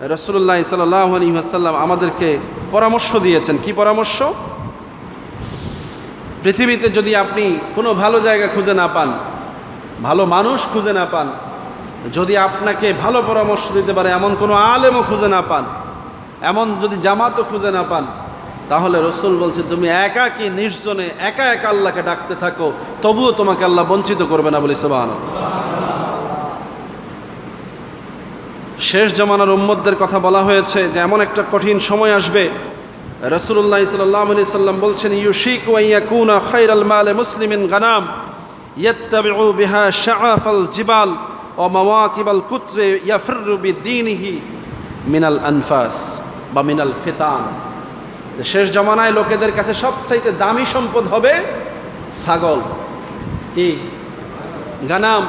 রসুল্লাহ সাল্লাহ আলী আসাল্লাম আমাদেরকে পরামর্শ দিয়েছেন। কি পরামর্শ? পৃথিবীতে যদি আপনি কোনো ভালো জায়গা খুঁজে না পান, ভালো মানুষ খুঁজে না পান, যদি আপনাকে ভালো পরামর্শ দিতে পারে, এমন কোনো আলেমও খুঁজে না পান, এমন যদি জামাতও খুঁজে না পান, তাহলে রসুল বলছে, তুমি একা কি নির্জনে, একা একা আল্লাহকে ডাকতে থাকো, তবুও তোমাকে আল্লাহ বঞ্চিত করবে না বলি সোবাহ শেষ জমানার উম্মতদের কথা বলা হয়েছে যে এমন একটা কঠিন সময় আসবে। রসুল্লাহ সাল্লাহ আলি সাল্লাম বলছেন, ইউশিক ওয়াইয়াকুনা খৈর আল মালে মুসলিমিন গানাম, ইয়াত্তাবিউ বিহা শাআফাল জিবাল ও মাওয়াকিবাল কুত্রে ইয়াফিরু বিদ্দীনিহি মিনাল আনফাস বা মিনাল ফিতান। শেষ জমানায় লোকেদের কাছে সবচাইতে দামি সম্পদ হবে ছাগল, কি? গানাম,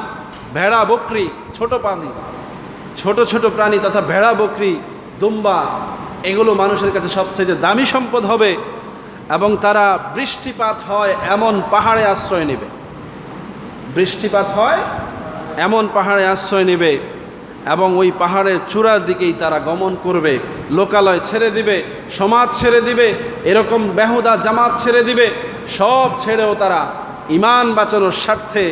ভেড়া, বকরি, ছোট প্রাণী। ছোট ছোট প্রাণী তথা ভেড়া, বকরি, দুম্বা, এগুলো মানুষের কাছে সবচেয়ে দামি সম্পদ হবে এবং তারা বৃষ্টিপাত হয় এমন পাহাড়ে আশ্রয় নেবে। বৃষ্টিপাত হয় এমন পাহাড়ে আশ্রয় নেবে এবং ওই পাহাড়ের চূড়ার দিকেই তারা গমন করবে, লোকালয় ছেড়ে দিবে, সমাজ ছেড়ে দিবে, এরকম বেহুদা জামাত ছেড়ে দিবে, সব ছেড়েও তারা ইমান বাঁচানোর স্বার্থে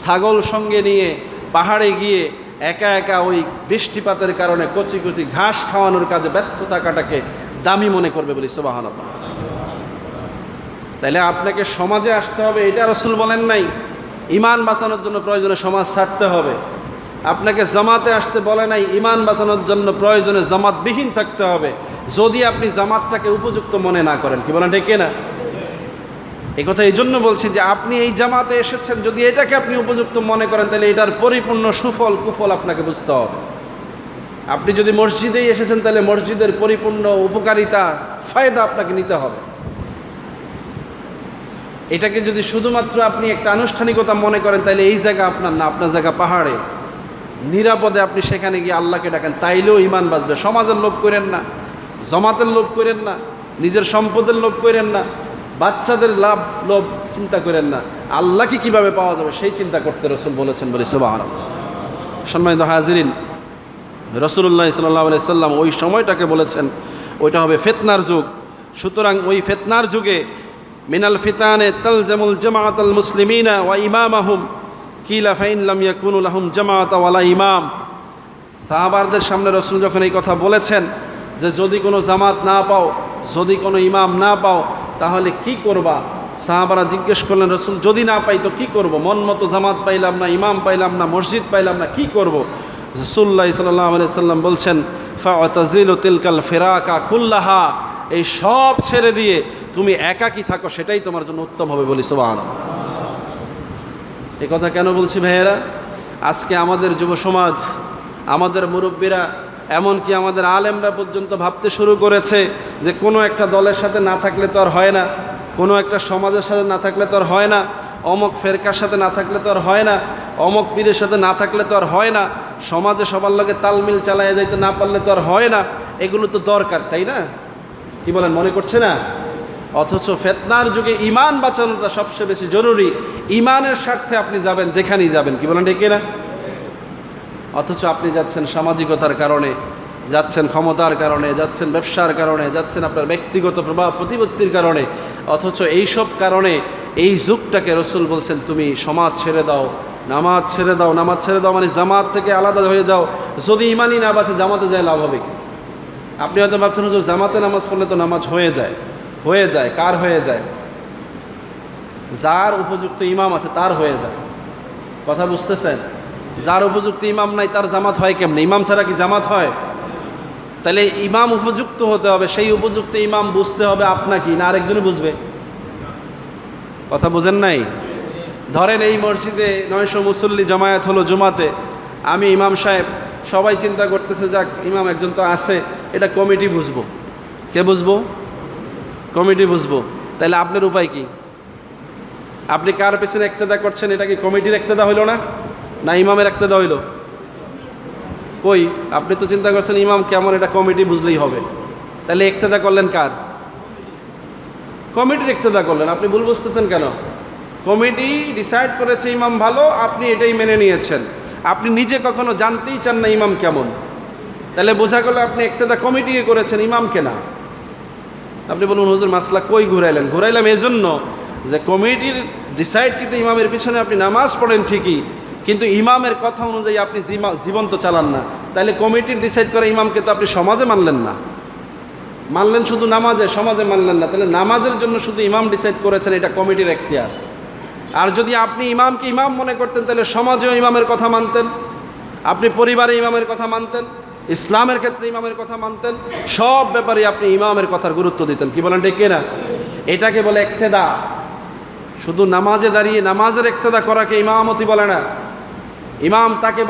ছাগল সঙ্গে নিয়ে পাহাড়ে গিয়ে একা একা ওই বৃষ্টিপাতের কারণে কচি কচি ঘাস খাওয়ানোর কাজে ব্যস্ত থাকাটাকে দামি মনে করবে বলি সোবাহান তাইলে আপনাকে সমাজে আসতে হবে, এটা রসুল বলেন নাই। ইমান বাঁচানোর জন্য প্রয়োজনে সমাজ ছাড়তে হবে। আপনাকে জামাতে আসতে বলে নাই ইমান বাঁচানোর জন্য প্রয়োজনে জামাতবিহীন থাকতে হবে। যদি আপনি জামাতটাকে উপযুক্ত মনে না করেন, কি বলেন ঠিক না এই কথা এই জন্য বলছি যে আপনি এই জামাতে এসেছেন, যদি এটাকে আপনি উপযুক্ত মনে করেন, তাহলে এটার পরিপূর্ণ সুফল, কুফল আপনাকে বুঝতে হবে। আপনি যদি মসজিদেই এসেছেন, তাহলে মসজিদের পরিপূর্ণ উপকারিতা, ফায়দা আপনাকে নিতে হবে। এটাকে যদি শুধুমাত্র আপনি একটা আনুষ্ঠানিকতা মনে করেন, তাহলে এই জায়গা আপনার না, আপনার জায়গা পাহাড়ে। নিরাপদে আপনি সেখানে গিয়ে আল্লাহকে ডাকেন, তাইলেও ইমান বাঁচবে। সমাজের লোভ করেন না, জমাতের লোভ করেন না, নিজের সম্পদের লোভ করেন না। বাচ্চাদের লাভ, লোভ চিন্তা করেন না। আল্লাহকে কীভাবে পাওয়া যাবে সেই চিন্তা করতে রসুল বলেছেন বলে সুবাহ সম্মানিত হাজিরিন রসুল্লাহ সাল্লাহ সাল্লাম ওই সময়টাকে বলেছেন, ওইটা হবে ফেতনার যুগ। সুতরাং ওই ফেতনার যুগে মিনাল ফিতানে তল জামুল জামাত আল মুসলিমিনা ওয়া ইমাম আহুম কিলা ফাইন লাম ইয়াকুনুল আহম জামাত ওয়ালা ইমাম। সাহাবারদের সামনে রসুল যখন এই কথা বলেছেন যে, যদি কোনো জামাত না পাও, যদি কোনো ইমাম না পাও তাহলে কি করবা? সাহাবারা জিজ্ঞেস করলেন, রসুল, যদি না পাই তো কি করব? মন মতো জামাত পাইলাম না, ইমাম পাইলাম না, মসজিদ পাইলাম না, কি করব? রসুল্লাহ সাল্লাহ সাল্লাম বলছেন ফাজিল তিলকাল ফেরাকা কুল্লাহা এই সব ছেড়ে দিয়ে তুমি একাকি থাকো? সেটাই তোমার জন্য উত্তম হবে বলি সোবান এ কথা কেন বলছি ভাইয়েরা? আজকে আমাদের যুব সমাজ আমাদের মুরব্বীরা এমনকি আমাদের আলেমরা পর্যন্ত ভাবতে শুরু করেছে যে কোনো একটা দলের সাথে না থাকলে তো আর হয় না, কোনো একটা সমাজের সাথে না থাকলে তো আর হয় না, অমক ফেরকার সাথে না থাকলে তো আর হয় না, অমক পীরের সাথে না থাকলে তো আর হয় না, সমাজে সবার লগে তালমিল চালাইয়া যাইতে না পারলে তো আর হয় না, এগুলো তো দরকার, তাই না? কি বলেন, মনে করছে না? অথচ ফেতনার যুগে ইমান বাঁচানোটা সবচেয়ে বেশি জরুরি, ইমানের স্বার্থে আপনি যাবেন, যেখানেই যাবেন, কি বলেন ঠিক না অথচ আপনি যাচ্ছেন সামাজিকতার কারণে, যাচ্ছেন ক্ষমতার কারণে, যাচ্ছেন ব্যবসার কারণে, যাচ্ছেন আপনার ব্যক্তিগত প্রভাব, প্রতিপত্তির কারণে, অথচ এইসব কারণে এই যুগটাকে রসুল বলছেন, তুমি সমাজ ছেড়ে দাও, নামাজ ছেড়ে দাও, নামাজ ছেড়ে দাও মানে জামাত থেকে আলাদা হয়ে যাও। যদি ইমানই না বাঁচে, জামাতে যায় লাভ হবে আপনি হয়তো ভাবছেন, হুজুর, জামাতে নামাজ পড়লে তো নামাজ হয়ে যায়। হয়ে যায়, কার হয়ে যায়? যার উপযুক্ত ইমাম আছে, তার হয়ে যায়। কথা বুঝতেছেন? যার উপযুক্ত ইমাম নাই, তার জামাত হয় কেমনে? ইমাম ছাড়া কি জামাত হয়? তাহলে ইমাম উপযুক্ত হতে হবে, সেই উপযুক্ত ইমাম বুঝতে হবে আপনাকে, না আরেকজনে বুঝবে? কথা বুঝেন নাই? ধরেন এই মসজিদে নয়শো মুসল্লি জমায়েত হলো জুমাতে, আমি ইমাম সাহেব, সবাই চিন্তা করতেছে, যাক, ইমাম একজন তো আছে, এটা কমিটি বুঝব। কে বুঝব? কমিটি বুঝব। তাহলে আপনার উপায় কি? আপনি কার পেছনে একতেদা করছেন, এটা কি কমিটির একতেদা হইল না? না ইমামের একতেদা হইল? কই? আপনি তো চিন্তা করছেন ইমাম কেমন, এটা কমিটি বুঝলেই হবে। তাহলে একতেদা করলেন কার? কমিটির একতেদা করলেন। আপনি ভুল বুঝতেছেন কেন? কমিটি ডিসাইড করেছে ইমাম ভালো, আপনি এটাই মেনে নিয়েছেন। আপনি নিজে কখনো জানতেই চান না ইমাম কেমন। তাহলে বোঝা গেল আপনি একতেদা কমিটিকে করেছেন ইমামকে না আপনি বলুন, হুজুর, মাসলা কই ঘুরাইলেন? ঘুরাইলাম এই জন্য যে কমিটির ডিসাইড কিন্তু ইমামের পিছনে আপনি নামাজ পড়েন ঠিকই কিন্তু ইমামের কথা অনুযায়ী আপনি জীবন তো চালান না। তাহলে কমিটির ডিসাইড করে ইমামকে তো আপনি সমাজে মানলেন না। মানলেন শুধু নামাজে, সমাজে মানলেন না। তাহলে নামাজের জন্য শুধু ইমাম ডিসাইড করেছেন, এটা কমিটির এখতিয়ার। আর যদি আপনি ইমামকে ইমাম মনে করতেন তাহলে সমাজেও ইমামের কথা মানতেন, আপনি পরিবারে ইমামের কথা মানতেন, ইসলামের ক্ষেত্রে ইমামের কথা মানতেন, সব ব্যাপারে আপনি ইমামের কথার গুরুত্ব দিতেন। কি বলেন ঠিক না এটাকে বলে একতেদা। শুধু নামাজে দাঁড়িয়ে নামাজের একতেদা করাকে ইমামতি বলে না। ইমাম তাকে